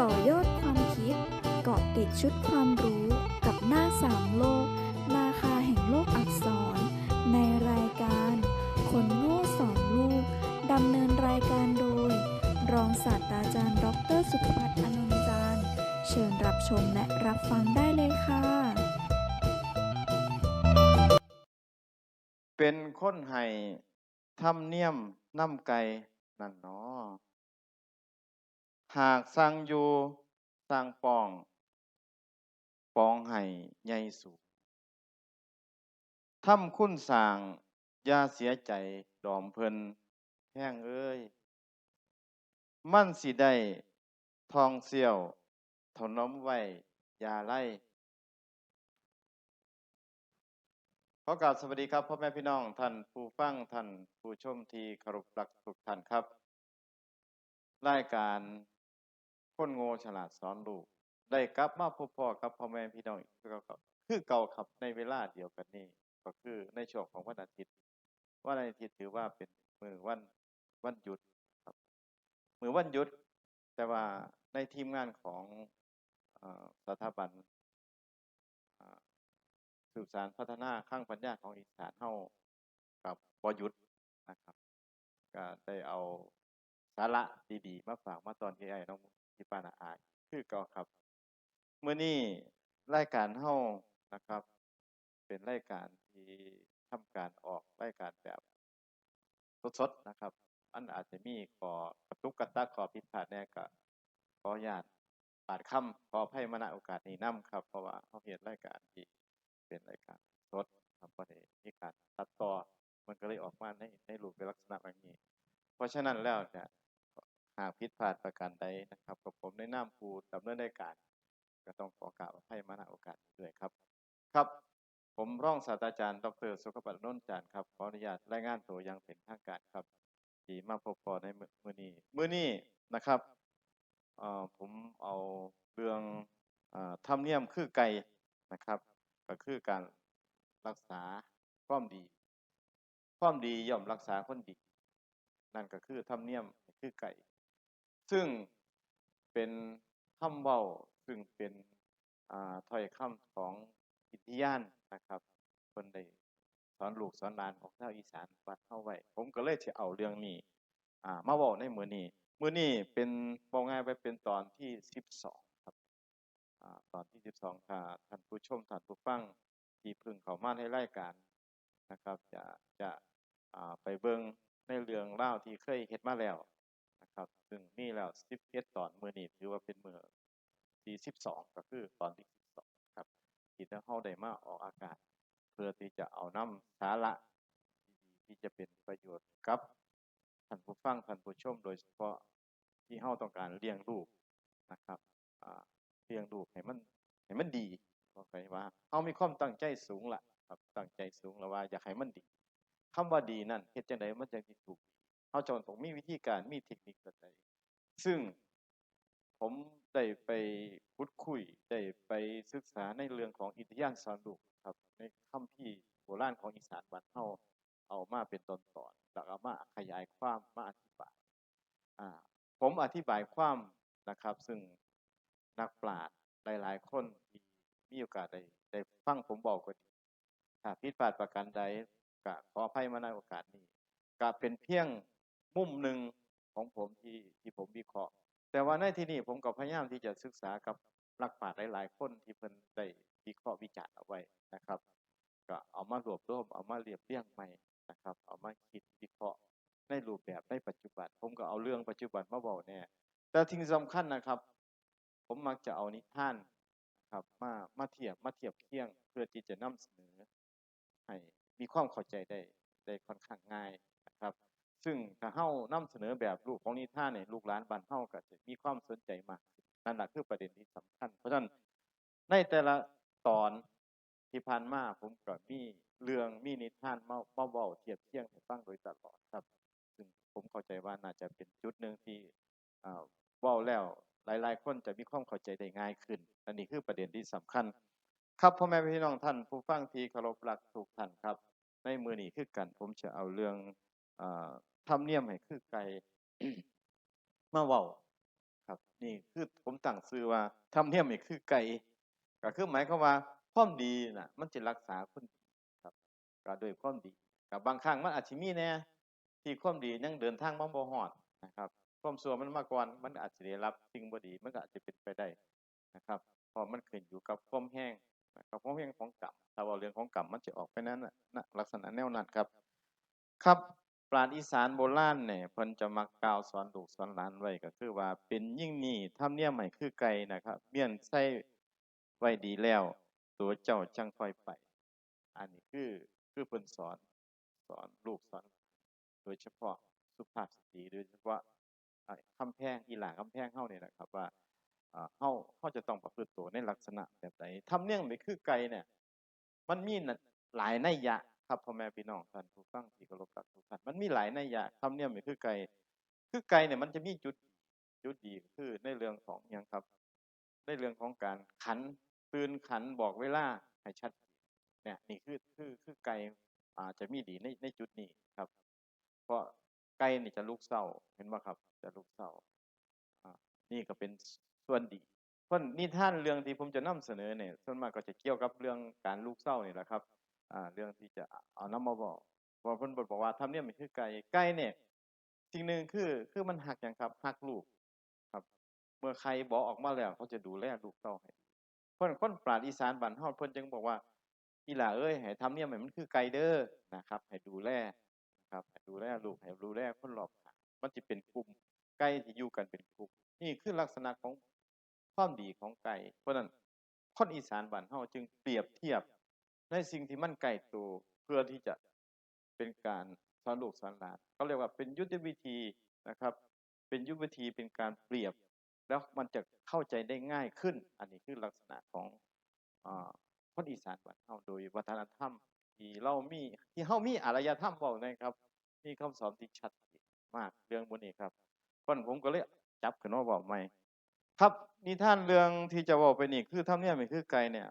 ต่อยอดความคิดเกาะติดชุดความรู้กับหน้าสามโลก ราคาแห่งโลกอักษร ในรายการ คนโง่สอนลูกดำเนินรายการโดย รองศาสตราจารย์ ดรสุขภัทรอนุนจารย์เชิญรับชมและรับฟังได้เลยค่ะ เป็นคนให้ทำเนียมน้ำไก่นั่นเนาะ หากสั่งอยู่สั่งปอง ปองให้ใหญ่สูงทำคุณสร้างอย่าเสียใจดอมเพิ่นแห้งเอ้ย มั่นสิได้ทองเสี่ยวถนอมไว้อย่าไล่ขอกราบสวัสดีครับพ่อแม่พี่น้องท่านผู้ฟังท่านผู้ชมที่เคารพรักทุกท่านครับ รายการ คนโง่ฉลาดสอนลูก ได้กลับมาพบพ่อกับพ่อแม่พี่น้องกคือเก่าครับคือเก่าครับในเวลาเดียวกันนี้ก็คือในช่วงของวันอาทิตย์วันอาทิตย์ถือว่าเป็นมือวันวันหยุดครับมือวันหยุด แต่ว่าในทีมงานของอสถาบันสืบสารพัฒนาข้างปัญญาของอีสานเฮากับบอยุทธนะครับ ก็ได้เอาสาระดีๆ มาฝากมาตอนที่ไอ้น้อง ที่ปานาอายคือเก่าครับเมื่อนี้รายการเฮานะครับ เป็นรายการที่ทำการออกรายการแบบสดๆนะครับ อันอาจจะมีขอกระตุกกระตักขอผิพาดแน่ก็ขออนุญาตปาดคำขออภัยมาณโอกาสนี้นํครับ เพราะว่าเฮาเฮ็ดรายการที่เป็นรายการสดครับประเด็มีการตัดต่อมันก็เลยออกมาในในรูปเป็นลักษณะแบบนี้ เพราะฉะนั้นแล้วเนี่ย หากผิดพลาดประการใดนะครับกับผมในนามผู้ดำเนินรายการก็ต้องขอกราบอภัยมาณโอกาสด้วยครับ ครับ ผมร่องศาสตราจารย์ดรสุขปัตนนท์จานทร์ครับขออนุญาตรายงานตัวอย่างเป็นทางการครับที่มาพบปอในมือมื้อนี้มือนี้นะครับผมเอาเรื่องธรรมเนียมคือไก่นะครับ ก็คือการรักษาความดี ความดีย่อมรักษาคนดี นั่นก็คือธรรมเนียมคือไก่ ซึ่งเป็นคำเว้าซึ่งเป็นถ้อยคำของอิทธิยานนะครับคนได้สอนลูกสอนหลานของชาวอีสานวัดเฮาไว้ ผมก็เลยสิเอาเรื่องนี้อ่มาเว้าในมือนี้มือนี้เป็นเว้าง่ายไปเป็นตอนที่ 12 ครับอตอนที่ 12ถ้าท่านผู้ชมท่านผู้ฟังที่พิ่งเขามาในรายการนะครับ จะจะไปเบิ่งในเรื่องราที่เคยเฮ็ดมาแล้ว ครับซึ่งมีแล้ว11ตอนมื้อนี้ถือว่าเป็นมือที่12ก็คือตอนที่12ครับที่ทางเราได้มาออกอากาศ เพื่อที่จะเอาน้ำสาระที่จะเป็นประโยชน์กับท่านผู้ฟังท่านผู้ชมโดยเฉพาะที่เราต้องการเลี้ยงลูกนะครับอ่าเลี้ยงลูกให้มันให้มันดีบอกไปว่าเฮามีความตั้งใจสูงล่ะครับตั้งใจสูงแล้วว่าอยากให้มันดีคำว่าดีนั่นเฮ็ดจังไดมันจังสิถูก เฮาจำต้องมีวิธีการมีเทคนิคแบบใดซึ่งผมได้ไปพูดคุยได้ไปศึกษาในเรื่องของอิทธิยานสอนลูกครับ ในคัมภีร์โบราณของอีสานบ้านเฮาเอามาเป็นตอนๆแล้วเอามาขยายความมาอธิบายอ่าผมอธิบายความนะครับ ซึ่งนักปราชญ์หลาย ๆ คนที่มีโอกาสได้ได้ฟังผมบอกก็ดีถ้าผิดพลาดประการใดก็ขออภัยมาในโอกาสนี้ก็เป็นเพียง มุมหนึ่งของผมที่ที่ผมวิเคราะห์ แต่ว่าในที่นี้ผมก็พยายามที่จะศึกษากับนักปราชญ์หลาย ๆ คนที่เพิ่นได้วิเคราะห์วิจารณ์เอาไว้นะครับ ก็เอามารวบรวมเอามาเรียบเรียงใหม่นะครับ เอามาคิดวิเคราะห์ในรูปแบบในปัจจุบัน ผมก็เอาเรื่องปัจจุบันมาเว้าแน่แต่สิ่งสำคัญนะครับ ผมมักจะเอานิทานนะครับมามาเทียบมาเทียบเคียงเพื่อที่จะนำเสนอให้มีความเข้าใจได้ได้ค่อนข้างง่ายนะครับ ซึ่งถ้าเฮานำเสนอแบบรูปของนิทานเนี่ยลูกหลานบ้านเฮาก็จะมีความสนใจมากนั่นแหละคือประเด็นที่สำคัญ เพราะฉะนั้นในแต่ละตอนที่ผ่านมาผมก็มีเรื่องมีนิทานมามาเว้าเทียบเคียงให้ฟังโดยตลอดครับ ซึ่งผมเข้าใจว่าน่าจะเป็นจุดหนึ่งที่อ่าเว้าแล้วหลาย ๆ คนจะมีความเข้าใจได้ง่ายขึ้น อันนี้คือประเด็นที่สำคัญ ครับพ่อแม่พี่น้องท่าน ผู้ฟังที่เคารพรักทุกท่านครับ ในมือนี้คือกันผมจะเอาเรื่อง อ่าธรรมเนียมให้คือไกลมาเว้าครับ นี่คือผมตั้งชื่อว่าทำเนียมนี่คือไก่ก็คือหมายความว่าความดีน่ะมันจะรักษาคนครับก็ด้วยความดีกับบางครั้งมันอาจจะมีแน่ที่ความดียังเดินทางมาบ่ฮอดนะครับความชั่วมันมาก่อนมันอาจจะได้รับสิ่งบ่ดี มันก็อาจจะเป็นไปได้นะครับเพราะมันขึ้นอยู่กับความแห้งกับความแห้งของกรรมถ้าว่าเรื่องของกรรมมันจะออกไปนั้นนะลักษณะแนวนั้นครับ ครับ ปราณอีสานโบราณเนี่ยเพิ่นจะมักกล่าวสอนลูกสอนหลานไว้ก็คือว่าเป็นยิ่งนี่ทำเนี่ยใหม่คือไก่นะครับเมียนใส่ไว้ดีแล้ว ตัวเจ้าจังค่อยไป อันนี้คือคือเพิ่นสอนสอนลูกสอน โดยเฉพาะสุภาพสตรีโดยเฉพาะอ่าคำแพงอีหลาคำแพงเฮาเนี่ยนะครับว่าอ่าเฮาเฮาจะต้องประพฤติตัวในลักษณะแบบใดทำเนี่ยมนี่คือไก่เนี่ย มันมีหลายนัยยะ ครับพ่อแม่พี่น้องท่านผู้ฟังที่เคารพรักทุกท่านมันมีหลายนัยยะทำเนียมนี่คือไก่คือไก่เนี่ยมันจะมีจุดจุดดีคือในเรื่องของหยังครับ ในเรื่องของการขันตื่นขันบอกเวลาให้ชัดเนี่ยนี่คือคือคือไก่อาจจะมีดีในในจุดนี้ครับ เพราะไก่นี่จะลูกเศร้าเห็นไหมครับ จะลูกเศร้านี่ก็เป็นส่วนดีเพราะนิท่านเรื่องที่ผมจะนำเสนอเนี่ยส่วนมากก็จะเกี่ยวกับเรื่องการลูกเศร้านี่แหละครับ เรื่องที่จะเอานำมาบอกเพราเพิ่นบอกว่าทำเนี่ยมันคือไก่ไก่เนี่ยสิ่งหนึ่งคือคือมันหักอย่างครับหักลูกครับ เมื่อใครบอกออกมาแล้วเขาจะดูแลลูกเต้าให้เพิ่นคนปราดอีสานบ้านเฮาเพิ่นจึงบอกว่าอีหล่าเอ้ยให้ทำเนี่ยมันคือไก่เด้อนะครับ ให้ดูแลนะครับให้ดูแลลูกให้ดูแลคนรอบข้างมันจะเป็นกลุ่มไก่ที่อยู่กันเป็นกลุ่มนี่คือลักษณะของความดีของไก่เพราะฉะนั้นคนอีสานบ้านเฮาจึงเปรียบเทียบ ในสิ่งที่มันใกล้ตัวเพื่อที่จะเป็นการสอนลูกสอนหลานเขาเรียกว่าเป็นยุทธวิธีนะครับ เป็นยุทธวิธีเป็นการเปรียบ แล้วมันจะเข้าใจได้ง่ายขึ้น อันนี้คือลักษณะของอคนอีสานบ้านเฮาโดยวัฒนธรรมที่เรามีที่เฮามีอารยธรรมบอกนะครับ มีคำสอนที่ชัดเจนมากเรื่องพวกนี้ครับเพราะฉะนั้นผมก็เลยจับขึ้นมาบอกใหม่ ครับนิทานเรื่องที่จะบอกไปนี่คือทำเนี่ยมันคือไก่เนี่ย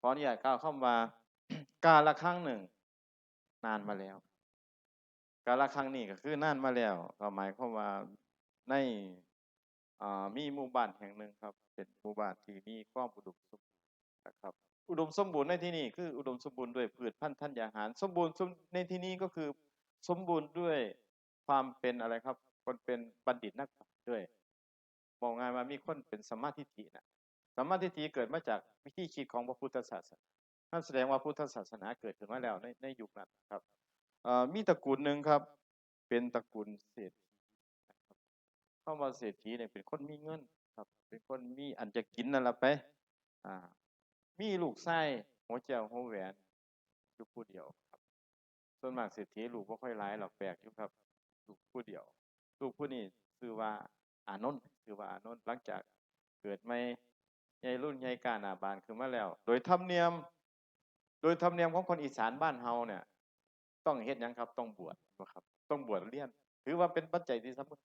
ขออนุญาตกล่าวคำว่า กาละครั้งหนึ่ง นานมาแล้ว กาละครั้งนี้ก็คือนานมาแล้ว ก็หมายความว่าในมีหมู่บ้านแห่งหนึ่งครับ เป็นหมู่บ้านที่มีความอุดมสมบูรณ์นะครับ อุดมสมบูรณ์ในที่นี้คืออุดมสมบูรณ์ด้วยพืชพันธุ์ธัญญาหาร สมบูรณ์ในที่นี้ก็คือสมบูรณ์ด้วยความเป็นอะไรครับ คนเป็นบัณฑิตนักปราชญ์ด้วยมองง่ายว่ามีคนเป็นสมาทิฏฐินะ สัมมาทิฏฐิเกิดมาจากวิธีคิดของพระพุทธศาสนานั่นแสดงว่าพุทธศาสนาเกิดขึ้นมาแล้วในในยุคนั้นครับอ่อมีตระกูลหนึ่งครับ เป็นตระกูลเศรษฐีครับเข้ามาเศรษฐีเนี่ยเป็นคนมีเงินครับ เป็นคนมีอันจะกินนั่นแหละไปอ่ามีลูกไส้หัวเจ้าหัวแหวนอยู่ผู้เดียวครับส่วนมากเศรษฐีลูกบ่ค่อยหลายหรอกแปลกอยู่ครับลูกผู้เดียว ลูกผู้นี้ชื่อว่าอานนท์ชื่อว่าอานนท์หลังจากเกิดไม่ ใหญ่รุ่นใหญ่กาหนาบานขึ้นมาแล้ว โดยธรรมเนียม โดยธรรมเนียมของคนอีสานบ้านเฮาเนี่ย ต้องเฮ็ดยังครับ ต้องบวชนะครับ ต้องบวชเรียน ถือว่าเป็นปัจจัยที่สำคัญ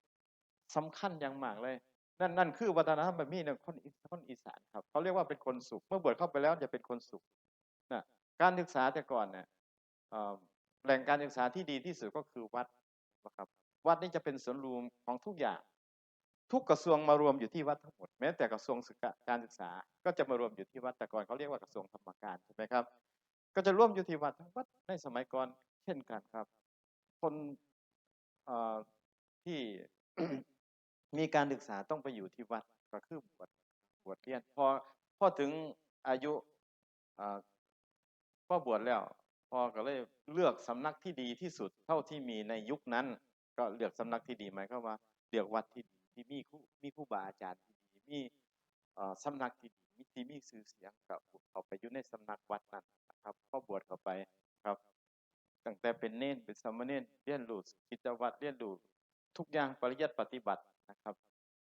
สำคัญอย่างมากเลย นั่นนั่นคือวัฒนธรรมแบบนี้เนี่ยคนอีคนอีสานครับเขาเรียกว่าเป็นคนสุข เมื่อบวชเข้าไปแล้วจะเป็นคนสุขนะการศึกษาแต่ก่อนเนี่ยแหล่งการศึกษาที่ดีที่สุดก็คือวัดนะครับวัดนี่จะเป็นส่วนรวมของทุกอย่าง ทุกกระทรวงมารวมอยู่ที่วัดทั้งหมด แม้แต่กระทรวงศึกษาการศึกษา ก็จะมารวมอยู่ที่วัดแต่ก่อนเขาเรียกว่ากระทรวงธรรมการใช่ไหมครับ ก็จะร่วมอยู่ที่วัดทั้งวัดในสมัยก่อนเช่นกันครับ คนที่มีการศึกษาต้องไปอยู่ที่วัดก็คือบวชบวชเรียนพอพอถึงอายุอ่อบวชแล้วพอก็เลยเลือกสำนักที่ดีที่สุดเท่าที่มีในยุคนั้น ก็เลือกสำนักที่ดีหมายความว่าเลือกวัดที่ดี ที่มีครูมีครูบาอาจารย์ที่ดีมีเอ่อสำนักที่ดีมีที่มีชื่อเสียงกับเขาไปอยู่ในสำนักวัดนั้นนะครับพอบวชเข้าไปครับ ตั้งแต่เป็นเน้นเป็นสามเณรเรียนรู้กิจวัตรเรียนรู้ทุกอย่างปริยัติปฏิบัตินะครับ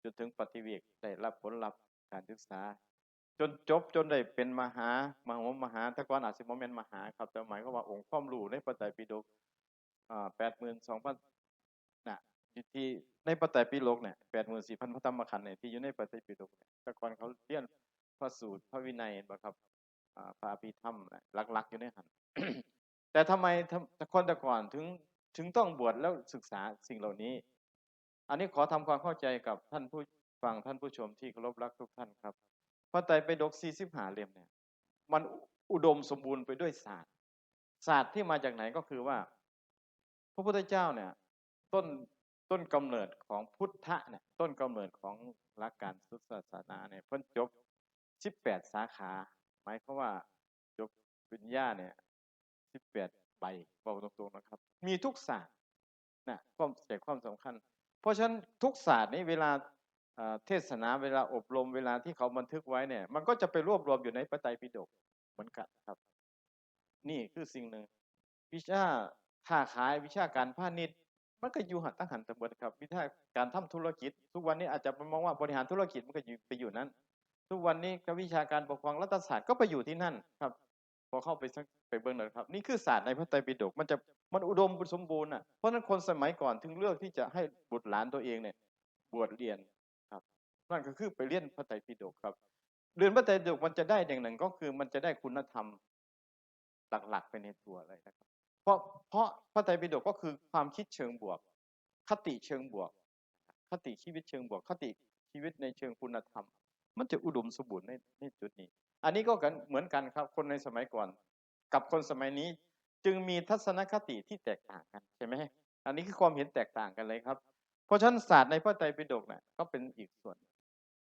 จนถึงปฏิเวกได้รับผลลัพธ์การศึกษา จนจบจนได้เป็นมหามหามหาแต่ก่อนอาจสิบ่แม่นมหาครับแต่หมายความว่าองค์ความรู้ในพระไตรปิฎกอ่า82,000น่ะอยู่ ที่ในพระไตรปิฎกเนี่ย84,000พระธรรมขันธ์เนี่ยที่อยู่ในพระไตรปิฎกเนี่ยแต่ก่อนเขาเรียนพระสูตรพระวินัยนบ่ครับพระอภิธรรมหลัก ๆ อยู่ในหันแต่ทำไมทำแต่คนแต่ก่อนถึงถึงต้องบวชแล้วศึกษาสิ่งเหล่านี้ อันนี้ขอทำความเข้าใจกับท่านผู้ฟังท่านผู้ชมที่เคารพรักทุกท่านครับพระไตรปิฎก45เล่มเนี่ย มันอุดมสมบูรณ์ไปด้วยศาสตร์ ศาสตร์ที่มาจากไหนก็คือว่า พระพุทธเจ้าเนี่ย ต้น ต้นกำเนิดของพุทธะเนี่ยต้นกำเนิดของหลักการพุทธศาสนาเนี่ยเพิ่นจบ18สาขาหมายความว่าจบปริญญาเนี่ย18ใบบอกตรงๆนะครับ มีทุกศาสตร์นะความใจความสำคัญ เพราะฉะนั้นทุกศาสตร์นี้เวลาเอ่อเทศนาเวลาอบรมเวลาที่เขาบันทึกไว้เนี่ย มันก็จะไปรวบรวมอยู่ในพระไตรปิฎกเหมือนกันครับ นี่คือสิ่งหนึ่งวิชาค้าขายวิชาการพาณิชย์ มันก็อยู่หันตั้งหันตะเบิดครับวิชาการทำธุรกิจ ทุกวันนี้อาจจะมองว่าบริหารธุรกิจมันก็อยู่ไปอยู่นั้น ทุกวันนี้ก็วิชาการปกครองรัฐศาสตร์ก็ไปอยู่ที่นั่นครับพอเข้าไปไปเบิ่งหน่อยครับ นี่คือศาสตร์ในพระไตรปิฎกมันจะมันอุดมสมบูรณ์อะเพราะฉะนั้นคนสมัยก่อนถึงเลือกที่จะให้บุตรหลานตัวเองเนี่ยบวชเรียนครับนั่นก็คือไปเรียนพระไตรปิฎกครับเรียนพระไตรปิฎกมันจะได้อย่างหนึ่งก็คือมันจะได้คุณธรรมหลักๆไปในตัวเลยนะครับ เพราะเพราะพระไตรปิฎกก็คือความคิดเชิงบวก คติเชิงบวก คติชีวิตเชิงบวก คติชีวิตในเชิงคุณธรรม มันจะอุดมสมบูรณ์ในในจุดนี้ อันนี้ก็กันเหมือนกันครับ คนในสมัยก่อน กับคนสมัยนี้จึงมีทัศนคติที่แตกต่างกันใช่ไหมอันนี้คือความเห็นแตกต่างกันเลยครับ เพราะฉะนั้นศาสตร์ในพระไตรปิฎกเนี่ยก็เป็นอีกส่วน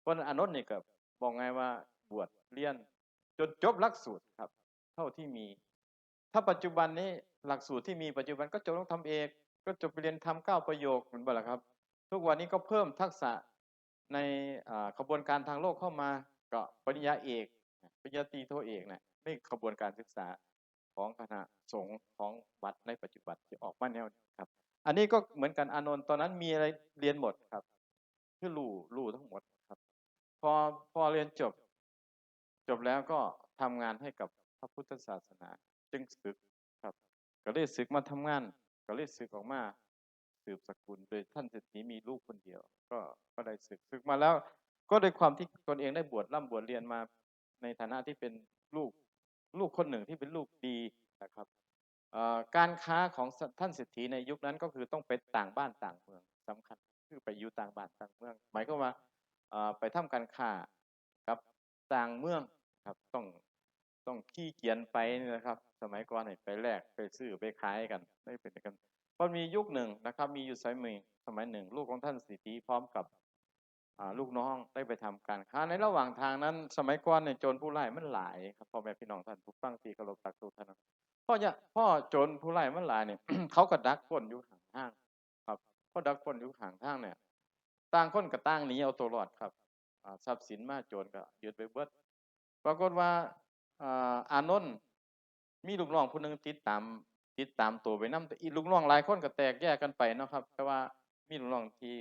เพราะฉะนั้นอนนท์นี่ก็บอกไงว่าบวชเรียนจนจบหลักสูตรครับ เท่าที่มี ถ้าปัจจุบันนี้ หลักสูตรที่มีปัจจุบันก็จบต้องทำเอกก็จบไปเรียนทำเก้าประโยคเหมือนบ่ละครับ ทุกวันนี้ก็เพิ่มทักษะในขบวนการทางโลกเข้ามาก็ปริญญาเอกปริญญาตรีโทเอกเนี่ยในขบวนการศึกษาของคณะสงฆ์ของวัดในปัจจุบันที่ออกมาแนวนี้ครับ อันนี้ก็เหมือนกันอานนท์ตอนนั้นมีอะไรเรียนหมดครับคือรู้รู้ทั้งหมดครับ พอพอเรียนจบ จบแล้วก็ทำงานให้กับพระพุทธศาสนา จึงศึกครับ ก็เลยศึกมาทำงาน ก็เลยศึกออกมาสืบสกุลโดยท่านเศรษฐีมีลูกคนเดียว ก็ก็ได้ศึกศึกมาแล้ว ก็โดยความที่ตนเองได้บวชร่ำบวชเรียนมาในฐานะที่เป็นลูกลูกคนหนึ่งที่เป็นลูกดีนะครับการค้าของท่านเศรษฐีในยุคนั้นก็คือต้องไปต่างบ้านต่างเมืองสำคัญ คือไปอยู่ต่างบ้านต่างเมือง หมายก็ว่าไปทำการค้ากับต่างเมืองครับต้อง ต้องขี้เกียจไปนี่นะครับ สมัยก่อนไปแลกไปซื้อไปขายกันได้เป็นกันเพราะมียุคหนึ่งนะครับ มีอยู่สมัยหนึ่งสมัยหนึ่ง ลูกของท่านสิทธิพร้อมกับลูกน้องได้ไปทำการค้าในระหว่างทางนั้น สมัยก่อนเนี่ยโจรผู้ร้ายมันหลายครับพ่อแม่พี่น้องท่านผู้ฟังที่เคารพรักทุท่านพ่อเนี่ยพ่อโจรผู้ร้ายมันหลายเนี่ยเขาก็ดักปล้นอยู่ข้างทางครับพอดักปล้นอยู่ข้างทางเนี่ยต่างคนกับต่างหนีเอาตัวรอดครับทรัพย์สินมาโจรก็ยึดไปเบิดปรากฏว่า อานนท์มีลูกน้องผู้หนึ่งติดตาม ติดตามตัวไปนำแต่อีลูกน้องหลายคนก็แตกแยกกันไปเนาะครับแต่ว่ามีลูกน้องที่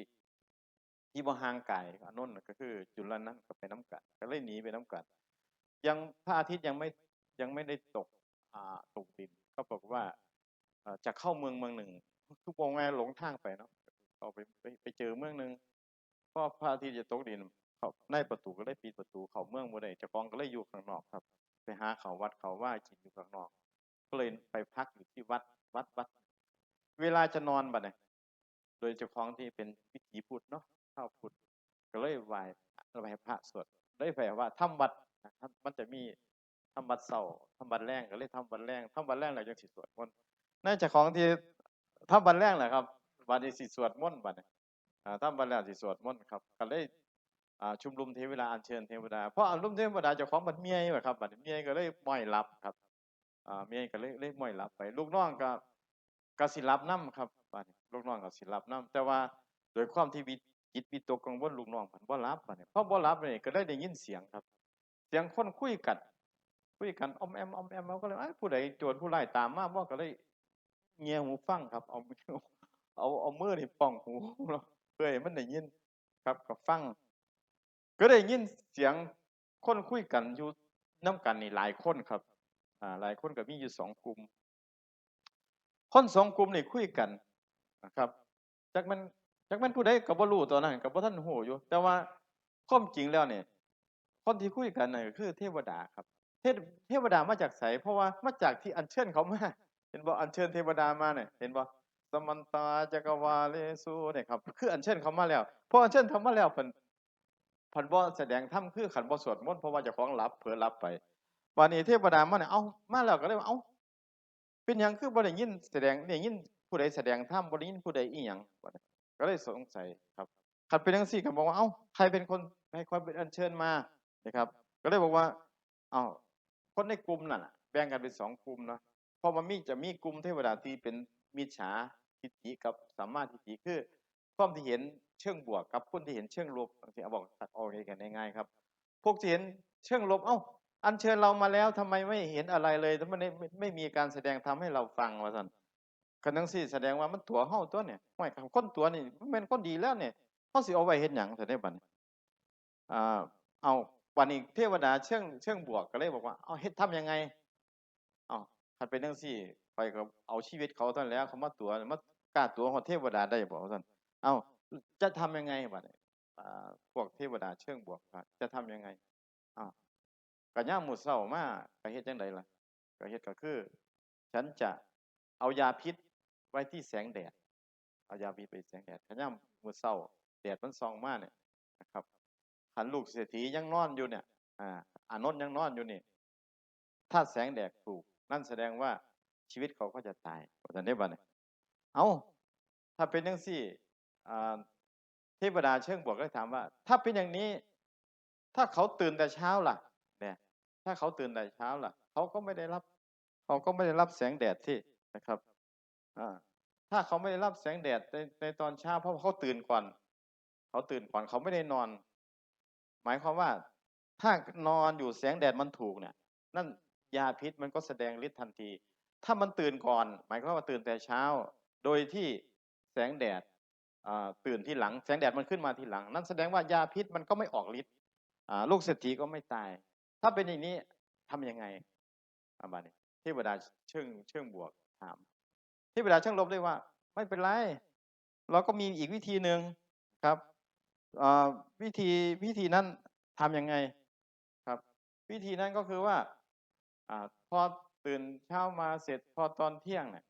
ที่บ่ห่างไกลอานนท์ก็คือ จุลนันท์ก็ไปน้กันก็เลยหนีไปน้กันยังพระอาทิตย์ยังไม่ยังไม่ได้ตกอ่าตกดินก็บอกว่าจะเข้าเมืองเมืองหนึ่ง ทุกวงไงหลงทางไปเนาะเอาไปไปไปเจอเมืองหนึ่งพอพระอาทิตย์จะตกดินเขาในประตูก็เลยปิดประตูเข้าเมืองบ่ได้จ้าของก็เลยอยู่ข้างนอกครับ ไปหาเขาวัดเขาว่ากินอยู่ข้างนอก ก็เลยไปพักอยู่ที่วัดวัดวัด เวลาจะนอนบัดเนี่ยโดยเจ้าของที่เป็นวิถีพุทธเนาะเข้าพุทธก็เลยไหว้ไหว้พระสวดได้แปลว่าทำวัดมันจะมีทำวัดเสาร์ทำวัดแรงก็เลยทำวัดแรงทำวัดแรงแล้วยังสิสวดมนต์นั่นเจ้าของที่ทำวัดแรงแหละครับวันนี้สิสวดมนต์บัดเนี่ยอ่าทำวัดแรงสิสวดมนต์ครับก็เลย ชุมนุมเทวดาอัญเชิญเทวดาเพราะอัญรุมเทวดาจ้าของบัดเมียอยู่ครับบัดเมียก็เลยม้อยรับครับอ่าเมียก็เลยเลยม่อยหลับไปลูกน้องก็กสิหลับนํครับบัดลูกน้องกสิหลับนํแต่ว่าโดยความที่วิจิตวิตกกังวลลูกน้องเพิ่นบ่หลับบัดนี้พอบ่หลับนี่ก็ได้ได้ยินเสียงครับ เสียงคนคุยกันคุยกันอมแอมอมแอมเราก็เลยเอ้ยผู้ใดโจรผู้ร้ายตามมาบ่ก็เลยเงียหูฟังครับ เอาเอาเอามือนี่ป้องหูเพื่อให้มันได้ยินครับก็ฟัง ก็ได้ยินเสียงคนคุยกันอยู่นํกันนี่หลายคนครับอ่าหลายคนก็มีอยู่สองกลุ่ม คนสองกลุ่มนี่คุยกันนะครับจากมันจากมันผู้ใดก็บ่รู้ตอนนั้นก็บ่ทันฮู้อยู่ แต่ว่าความจริงแล้วเนี่ยคนที่คุยกันน่ะก็คือเทวดาครับ เทเทวดามาจากไสเพราะว่ามาจากที่อัญเชิญเขามาเห็นบ่อัญเชิญเทวดามาเนี่ยเห็นบ่สมันตาจักรวาเลสุเนี่ยครับคืออัญเชิญเขามาแล้วพออัญเชิญทำมาแล้วเพิ่น พันบ่แสดงธรรมคือขันบ่สวดมนต์เพราะว่าเจ้าของหลับเผลอหลับไปวันนี้เทวดามาเนี่ยเอ้ามาแล้วก็เลยว่าเอ้าเป็นหยังคือบ่ได้ยินแสดงได้ยินผู้ใดแสดงธรรมบ่ได้ยินผู้ใดอีหยังก็เลยสงสัยครับคันเป็นจังซี่ก็บอกว่าเอ้าใครเป็นคนให้คนเป็นอัญเชิญมานะครับ ก็เลยบอกว่า เอ้าคนในกลุ่มนั่นน่ะแบ่งกันเป็นสองกลุ่มเนาะพราะมันมีจะมีกลุ่มเทวดาที่เป็นมิจฉาทิฏฐิกับสัมมาทิฏฐิคือความที่เห็น เชิงบวกกับคนที่เห็นเชิงลบบางทีเอาบอกตัดออกกันง่ายๆครับ พวกที่เห็นเชิงลบ เอ้า อัญเชิญเรามาแล้วทำไมไม่เห็นอะไรเลยทำไมไม่ไม่มีการแสดงทำให้เราฟังว่าสันกันทั้งสี่แสดงว่ามันตัวเฮาตัวเนี่ยไม่ครับคนตัวนี่มันเป็นคนดีแล้วเนี่ยเขาสิเอาไว้เห็นหยังแต่ได้บันอ่าเอาวันนี้เทวดาเชิงเชิงบวกก็เลยบอกว่าเอาเฮ็ดทำยังไงเอาคันเป็นจังซี่ไปก็เอาชีวิตเขาตอนแล้วเขามาตัวมากล้าตัวของเทวดาได้บอกว่าซั่นเอา จะทำยังไงบัดนี้อ่าพวกเทวดาเชิงบวกว่าจะทำยังไงอ้าวก็ย่ามมื้อเช้ามาก็เฮ็ดจังไดล่ะก็เฮ็ดก็คือ ฉันจะเอายาพิษไว้ที่แสงแดด เอายาพิษไปแสงแดดก็ย่ามมื้อเช้าแดดมันส่องมาเนี่ยนะครับคันลูกเศรษฐียังนอนอยู่เนี่ย อ่าอานนท์ยังนอนอยู่นี่ถ้าแสงแดดถูก นั่นแสดงว่าชีวิตเขาก็จะตายตอนนี้บัดเนี่ยเอาถ้าเป็นยังสี่ เทวดาเชิงบวกก็ถามว่า ถ้าเป็นอย่างนี้ ถ้าเขาตื่นแต่เช้าล่ะ เนี่ย ถ้าเขาตื่นแต่เช้าล่ะ เขาก็ไม่ได้รับ เขาก็ไม่ได้รับแสงแดดที่นะครับถ้าเขาไม่ได้รับแสงแดดในในตอนเช้าเพราะเขาตื่นก่อน เขาตื่นก่อนเขาไม่ได้นอน หมายความว่า ถ้านอนอยู่แสงแดดมันถูกเนี่ย นั่นยาพิษมันก็แสดงฤทธิ์ทันที ถ้ามันตื่นก่อน หมายความว่าตื่นแต่เช้า โดยที่แสงแดด ตื่นที่หลังแสงแดดมันขึ้นมาทีหลัง นั่นแสดงว่ายาพิษมันก็ไม่ออกฤทธิ์ลูกเศรษฐีก็ไม่ตาย ถ้าเป็นอย่างนี้ทำยังไงอาบานี้เทวดาเชิงเชิงบวกถามเทวดาเชิงลบเลยว่า ไม่เป็นไรเราก็มีอีกวิธีหนึ่งครับวิธีวิธีนั้นทำยังไงครับ วิธีนั้นก็คือว่าอ่าพอตื่นเช้ามาเสร็จพอตอนเที่ยงเนี่ย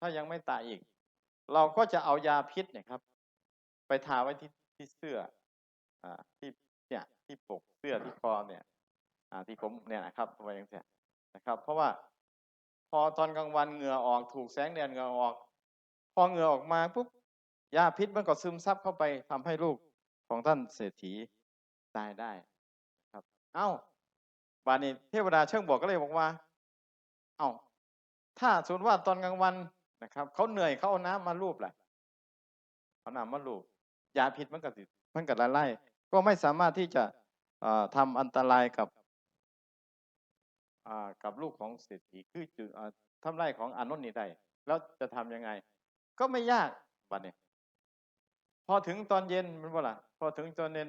ถ้ายังไม่ตายอีก เราก็จะเอายาพิษเนี่ยครับ ไปทาไว้ที่ที่เสื้ออ่าที่เนี่ยที่ปกเสื้อที่คอเนี่ย อ่าที่ผมเนี่ยนะครับไว้อย่างเงี้ยนะครับ เพราะว่าพอตอนกลางวันเหงื่อออกถูกแสงแดดเหงื่อออก พอเหงื่อออกมาปุ๊บยาพิษมันก็ซึมซับเข้าไปทำให้ลูกของท่านเศรษฐีตายได้ครับ เอ้าบานี้เทวดาเชิงบอกก็เลยบอกว่า เอ้าถ้าสมมติว่าตอนกลางวัน นะครับเขาเหนื่อยเขาเอาน้ำมาลูบแหละเอาน้ำมาลูบยาพิษมันก็สิมันก็ละลายก็ไม่สามารถที่จะเอ่อทำอันตรายกับกับลูกของเศรษฐีคือจุทำลายของอานนท์นี่ได้แล้วจะทำยังไง ก็ไม่ยากบัดนี้พอถึงตอนเย็นมันว่าล่ะพอถึงตอนเย็น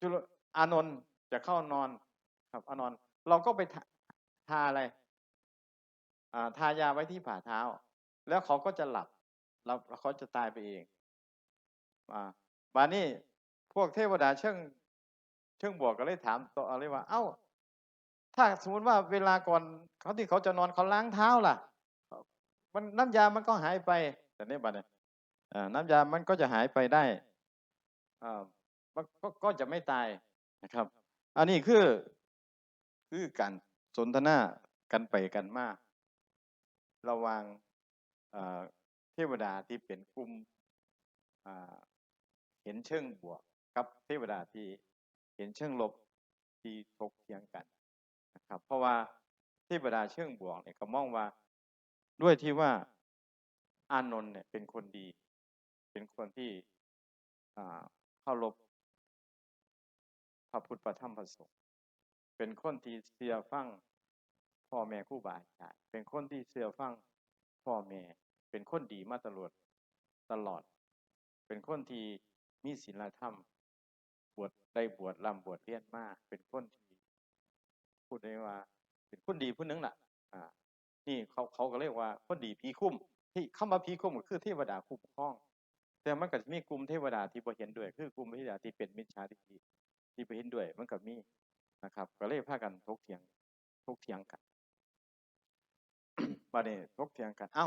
จุลอานนท์จะเข้านอนครับอนอน เราก็ไปทาทาอะไร ทายาไว้ที่ฝ่าเท้า แล้วเขาก็จะหลับแล้วเขาจะตายไปเองอ่าบานี้พวกเทวดาเชิงเชิงบวกก็เลยถามต่อเลยว่า เอ้า ถ้าสมมติว่าเวลาก่อนเขาที่เขาจะนอนเขาล้างเท้าล่ะ มันน้ำยามันก็หายไป แต่นี่บัดเนี่ยอ่าน้ำยามันก็จะหายไปได้อ่ามันก็ก็จะไม่ตายนะครับ อันนี้คือคือการสนทนากันไปกันมา ระว่างเทวดาที่เป็นกลุ่มเห็นเชิงบวกกับเทวดาที่เห็นเชิงลบที่ถกเถียงกันนะครับ เพราะว่าเทวดาเชิงบวกเนี่ยก็มองว่าด้วยที่ว่าอานนท์เนี่ยเป็นคนดี เป็นคนที่อ่าเคารพพระพุทธพระธรรมพระสงฆ์เป็นคนที่เชื่อฟัง พ่อแม่ครูบาอาจารย์เป็นคนที่เชื่อฟังพ่อแม่เป็นคนดีมาตลอดตลอด เป็นคนที่มีศีลธรรม บวชได้บวชร่ำบวชเรียนมากเป็นคนที่พูดได้ว่า เป็นคนดีผู้หนึงน่ะอ่า นี่เขาเขาก็เรียกว่าคนดีผีคุ้มที่เข้ามาผีคุ้มก็คือเทวดาคุ้มครอง แต่มันก็จะมีกลุ่มเทวดาที่บ่เห็นด้วย คือกลุ่มเทวดาที่เป็นมิจฉาทิฏฐิที่บ่เห็นด้วย มันก็มีนะครับ ก็เลยพากันถกเถียงถกเถียงกัน บัดนี้ถกเถียงกัน เอ้า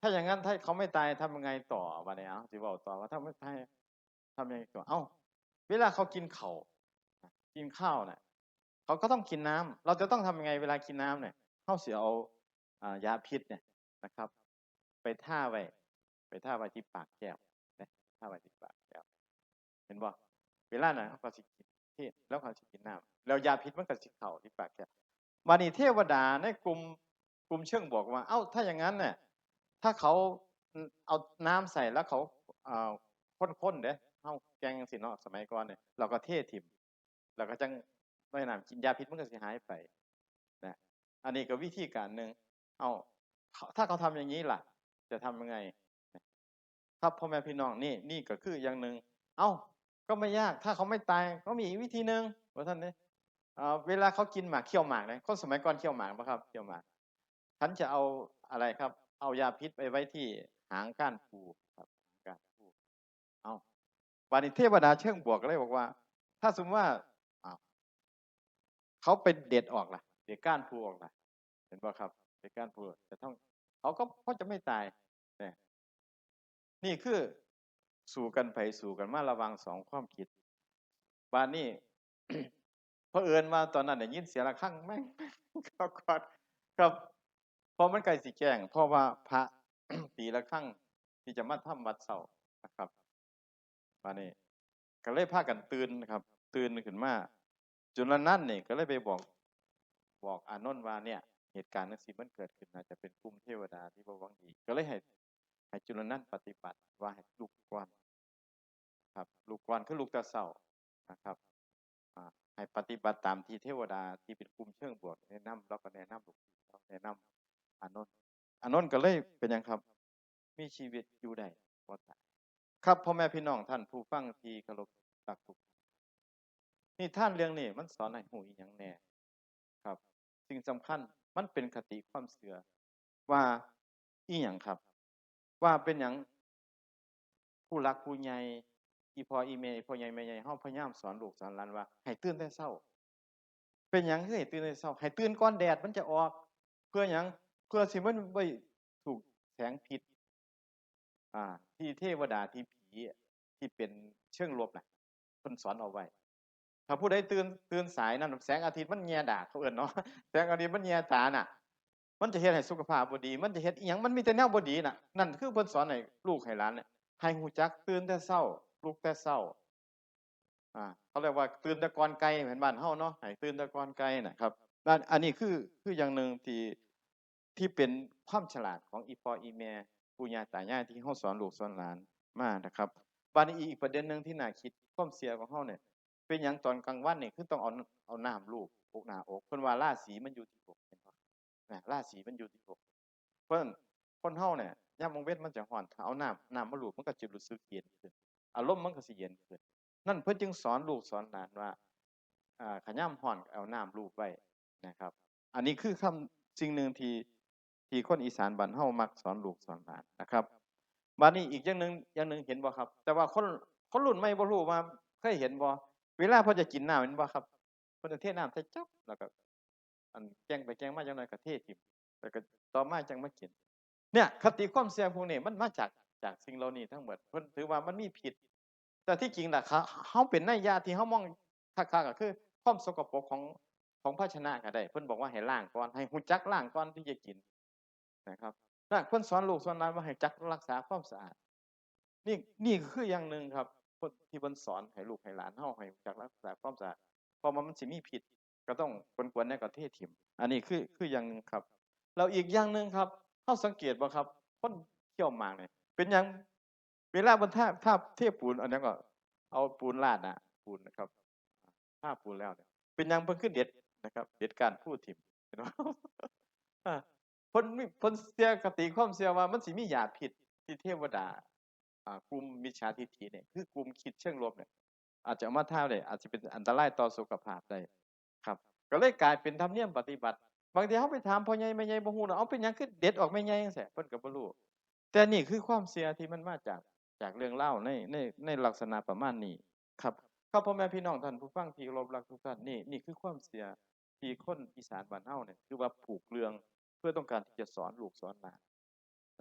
ถ้าอย่างนั้นถ้าเขาไม่ตายทำยังไงต่อวะเนี่ยเอาสิบอกต่อว่าถ้าไม่ตายทำยังไงต่อ เอ้า เวลาเขากินเขาวกินข้าวเนี่ยเขาก็ต้องกินน้ำเราจะต้องทำยังไงเวลากินน้ำเนี่ยเข้าเสียเอายาพิษเนี่ยนะครับ ไปท่าไว้ ไปท่าไว้ที่ปากแก้วนะท่าไว้ที่ปากแก้ว เห็นบ่เวลาน่ะเขาก็สิกินที่แล้วเขาสิกินน้ำแล้วยาพิษมันก็สิเข้าที่ปากแก้วมานี่เทวดาในกลุ่ม กลุ่มเชิงบอกว่า เอ้า ถ้าอย่างนั้นเนี่ยถ้าเขาเอาน้ำใส่แล้วเขาเอ่อข้นๆเด้เฮาแกงสิเนาะสมัยก่อนเนี่ยเราก็เทถิ่มแล้วก็จังไม่น้ำกินยาพิษมันก็สิหายไปนะอันนี้ก็วิธีการหนึ่งเอาเขาถ้าเขาทำอย่างนี้ล่ะ จะทำยังไง ครับพ่อแม่พี่น้องนี่นี่ก็คืออย่างหนึ่งเอ้าก็ไม่ยากถ้าเขาไม่ตายก็มีอีกวิธีหนึ่งว่าท่านเนี่ยอ่อเวลาเขากินหมากเคี่ยวหมากเนี่ยคนสมัยก่อนเคี่ยวหมากปะครับเคี่ยวหมาก ฉันจะเอาอะไรครับ เอายาพิษไปไว้ที่หางก้านปูครับก้านปูเอาวานิเทวดาเชิงบวกก็เลยบอกว่า ถ้าสมมติว่าอ้าเขาไปเด็ดออกล่ะ เด็ดก้านปูออกล่ะ เห็นป่ะครับ เด็ดก้านปูจะต้องเขาก็ก็จะไม่ตายเนี่ยนี่คือสู่กันไปสู่กันมาระวังสองความคิดบ้านนี้เพราะเอิญมาตอนนั้นได้ยินเสียงะระฆังแม่งก็กอดครับ พราะมันไกลสิแจ้งเพราะว่าพระตีละครั้งที่จะมาทำวัดเสาร์นะครับบ้านนี้ก็เลยพากันตื่นนะครับ ตื่นขึ้นมาจนละนั้นนี่ยก็เลยไปบอกบอกอานนท์ว่าเนี่ย เหตุการณ์นั้นสิมันเกิดขึ้นอาจจะเป็นกลุ่มเทวดาที่บวังดีก็เลยให้ให้จุลนันท์ปฏิบัติว่าให้ลูกก่อนครับลูกก่อนคือลูกตาเศร้านะครับให้ปฏิบัติตามที่เทวดาที่เป็นกลุ่มเชิงบวกแนะนำแล้วก็แนะนำลูกศิษย์แนะนำ อานนท์อานนท์ก็เลยเป็นยังครับ มีชีวิตอยู่ได้บ่ตายครับพ่อแม่พี่น้องท่านผู้ฟังที่เคารพรักทุกนี่ท่านเรื่องนี้มันสอนให้หูอีหยังแน่ครับ สิ่งสำคัญมันเป็นคติความเสื่อว่าอีหยังครับ ว่าเป็นอย่างผู้รักผู้ใหญ่อีพออีเมอีพ่อใหญ่แม่ใหญ่เฮาพยายามสอนลูกสอนหลานว่า ให้ตื่นแต่เช้า เป็นหยังคือให้ตื่นแต่เช้าให้ตื่นก่อนแดดมันจะออก เพื่อหยัง พื่อสิมันบ่ถูกแสงพิษ อ่า ที่เทวดาที่ผีที่เป็นเชิงลบน่ะเพิ่นสอนเอาไว้ ถ้าผู้ใดตื่นตื่นสายนั่นแสงอาทิตย์มันแยดาเขาเอิ้นเนาะแสงอาทิตย์มันแยตาน่ะ มันจะเฮ็ดให้สุขภาพบดี มันจะเฮ็ดอีหยังมันมีแต่แนวบดีน่ะนั่นคือเพิ่นสอนให้ลูกให้หลานเนี่ยให้ฮู้จักตื่นแต่เช้าลุกแต่เช้าอ่าเขาเรียกว่าตื่นแต่ก่อนไกลเหมือนบ้านเฮาเนาะให้ตื่นแต่ก่อนไกลน่ะครับนั่นอันนี้คือคืออย่างหนึ่งที่ ที่เป็นความฉลาดของอีพออีแม่ปู่ย่าตายายที่เฮาสอนลูกสอนหลานมานะครับบัดนี้อีกประเด็นหนึ่งที่น่าคิดความเสียของเฮาเนี่ยเป็นหยังตอนกลางวันเนี่ยคือต้องเอาเอาน้ำลูบอกหน้าอกเพิ่นว่าราศีมันอยู่ที่อกเห็นบ่นะราศีมันอยู่ที่อกเพราะฉะนั้นคนเฮาเนี่ยยามมงเวทมันจะร้อนถ้าเอาน้ำน้ำมาลูบมันก็จะรู้สึกเย็นขึ้นอารมณ์มันก็สิเย็นขึ้นนั่นเพิ่นจึงสอนลูกสอนหลานว่าอ่าขยามร้อนเอาน้ำลูบไว้นะครับ อันนี้คือคำสิ่งหนึ่งที่ ที่คนอีสานบ้านเฮามักสอนลูกสอนหลานนะครับบัดนี้อีกอย่างหนึ่งอย่างหนึ่งเห็นบ่ครับ แต่ว่าคนคนรุ่นใหม่บ่รู้ว่าเคยเห็นบ่เวลาพิ่นจะกินน้ำเห็นบ่ครับพิ่นจะเทน้ำใส่จ๊อบแล้วก็อันแกล้งไปแกล้งมาจังหน่อยก็เททิมแล้วก็ต่อมาจังมากิน เนี่ยคติความเสี่ยงพวกนี้มันมาจากจากสิ่งเหล่านี้ทั้งหมดเพิ่นถือว่ามันมีผิด แต่ที่จริงน่ะเขาเฮาเป็นนัยยะที่เฮามองคักๆก็คือความสกปรกของของภาชนะก็ได้ เพิ่นบอกว่าให้ล้างก่อนให้ฮู้จักล้างก่อนที่จะกิน นะครับนั่นเพิ่นสอนลูกสอนหลานว่าให้จักรักษาความสะอาด นี่นี่คืออย่างหนึ่งครับที่เพิ่นสอนให้ลูกให้หลานเฮาให้จักรักษาความสะอาดเพราะว่ามันสิมีผิด ก็ต้องกวนๆในประเทศถิ่มอันนี้คือคืออย่างหนึ่งครับแล้วอีกอย่างหนึ่งครับเขาสังเกตบ่ครับคนเที่ยวหมากเนี่ยเป็นอย่างเวลาบนท่าท่าเทปูนอันนั้นก็ เอาปูนลาดนะปูนนะครับท่าปูนแล้วเนี่ยเป็นอย่างเพิ่นขึ้นเด็ดนะครับ เด็ดการพูดถิ่มเห็นบ่อ่าเพิ่นเพิ่นเสียกติความเสียว่ามันสิมียาพิษที่เทวดาอ่ากลุ่มมิจฉาทิฏฐิเนี่ยคือกลุ่มคิดเชิงลบเนี่ยอาจจะเอามาท่าได้อาจจะเป็นอันตรายต่อสุขภาพได้ครับ ก็เลยกลายเป็นธรรมเนียมปฏิบัติ บางทีเขาไปถามพ่อใหญ่แม่ใหญ่บ่ฮู้เนาะเอาเป็นหยังคือเด็ดออกแม่ใหญ่จังซี่เพิ่นก็บ่รู้แต่นี่คือความเสียที่มันมาจากจากเรื่องเล่าในในในลักษณะประมาณนี้ครับครับพ่อแม่พี่น้องท่านผู้ฟังที่เคารพรักทุกท่านนี่นี่คือความเสียที่คนอีสานบ้านเฮาเนี่ยคือว่าผูกเรื่อง พื่อต้องการที่จะสอนลูกสอนหลาน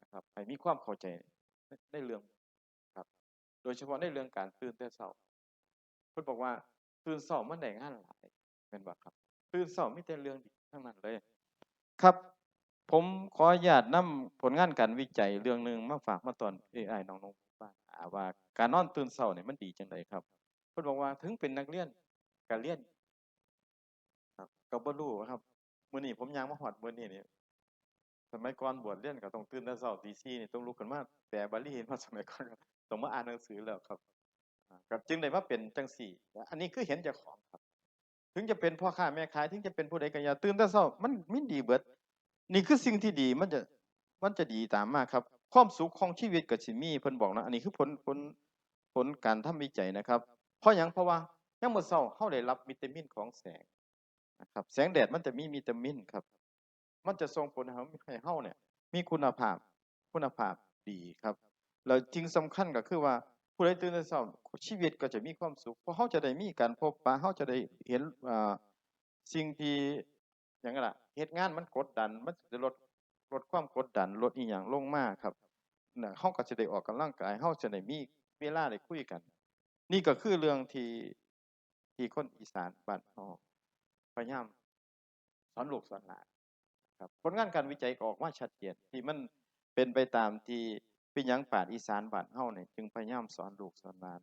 นะครับให้มีความเข้าใจในเรื่องครับ โดยเฉพาะในเรื่องการตื่นแต่เช้าเพิ่นบอกว่าตื่นเช้ามันได้งานหลายแม่นบ่าครับตื่นเช้ามีแต่เรื่องดีทั้งนั้นเลย ครับผมขออนุญาตนำผลงานการวิจัยเรื่องหนึ่งมาฝากมาตอน AI น้องๆบ้านอาว่าการนอนตื่นเช้าเนี่ยมันดีจังไดครับเพิ่นบอกว่าถึงเป็นนักเรียนก็เรียนครับก็บ่รู้ครับมื้อนี้ผมยางมาฮอดมื้อนี้นี่ส มัยก่อนบวชเรียนก็ต้องตื่นแต่เช้าตี4นี่ต้องลุกขึ้นมาแปลบาลีมาสมัยก่อนต้องมาอ่านหนังสือแล้วครับอ่าก็จึงได้มาเป็นจังซี่ อันนี้คือเห็นเจ้าของครับ ถึงจะเป็นพ่อค้าแม่ขายถึงจะเป็นผู้ใดก็อย่าตื่นแต่เช้ามันมีดีเบิด นี่คือสิ่งที่ดีมันจะมันจะดีตามมาครับ ความสุขของชีวิตก็สิมีเพิ่นบอกนะอันนี้คือผลผลผลการทำวิจัยนะครับ เพราะหยังเพราะว่ายามมื้อเช้าเฮาได้รับวิตามินของแสงนะครับ แสงแดดมันจะมีวิตามินครับ มันจะส่งผลให้เฮาให้เฮาเนี่ย มีคุณภาพคุณภาพดีครับแล้วจริงสำคัญก็คือว่าผู้ใดตื่นแต่เช้าชีวิตก็จะมีความสุขเพราะเฮาจะได้มีการพบปะเฮาจะได้เห็นสิ่งที่หยังนั้นล่ะเฮ็ดงานมันกดดัน มันจะลดลดความกดดันลดอีหยังลงมากครับน่ะเฮาก็สิได้ออกกำลังกายเฮาจะได้มีเวลาได้คุยกัน นี่ก็คือเรื่องที่ที่คนอีสานบ้านเฮาพยายามสอนลูกสอนหลาน ครับผลงานการวิจัยก็ออกมาชัดเจนที่มันเป็นไปตามที่เป็นหยังปราอีสานบ้านเฮาเนี่ยจึงพยายามสอนลูกสอนหลาน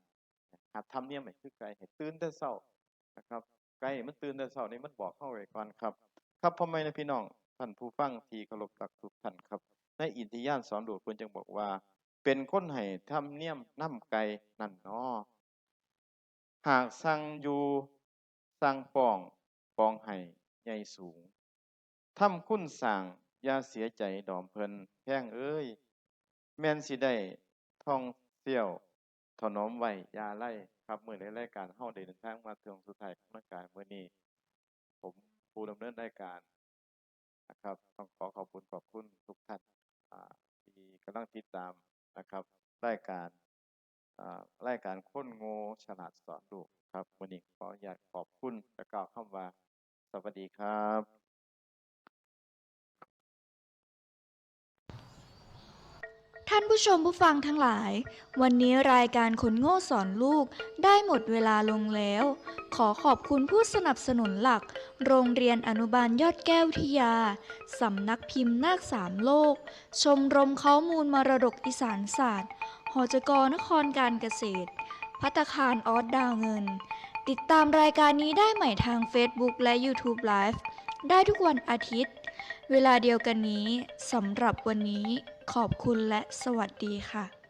หัดทำเนียมให้คือไกลให้ตื่นแต่เช้านะครับไก่มันตื่นแต่เช้านี่มันบอกเข้าไว้ก่อนครับ ครับพ่อแม่และพี่น้องท่านผู้ฟังที่เคารพรักทุกท่านครับ ในอินทิยานสอนดูดเพิ่นจึงบอกว่า เป็นคนให้ทำเนียมนำไก่นั่นนอหากสั่งอยู่สั่งป้องปองให้ใหญ่สูง ทำคุณสั่งอย่าเสียใจดอมเพิ่นแพงเอ้ย แม่นสิได้ท่องเที่ยวถนอมไว้ยาไล่ครับมื้อในรายการเฮาเดินทางมาถึงสุดท้ายของรายการมื้อนี้ ผมผู้ดำเนินรายการนะครับ ต้องขอขอบคุณขอบคุณทุกท่านที่กำลังติดตามนะครับรายการรายการคนโง่ฉลาดสอนลูกครับวันนี้ขออนุญาตขอบคุณและกล่าวคำว่า สวัสดีครับ ท่านผู้ชมผู้ฟังทั้งหลาย วันนี้รายการคนโง่สอนลูกได้หมดเวลาลงแล้ว ขอขอบคุณผู้สนับสนุนหลัก โรงเรียนอนุบาลยอดแก้ววิยา สำนักพิมพ์นาคสามโลก ชมรมข้อมูลมรดกอีสานศาสตร์ หจกนครการเกษตร พัตตาคารออสดาวเงิน ติดตามรายการนี้ได้ใหม่ทาง Facebook และ YouTube Live ได้ทุกวันอาทิตย์ เวลาเดียวกันนี้สำหรับวันนี้ ขอบคุณและสวัสดีค่ะ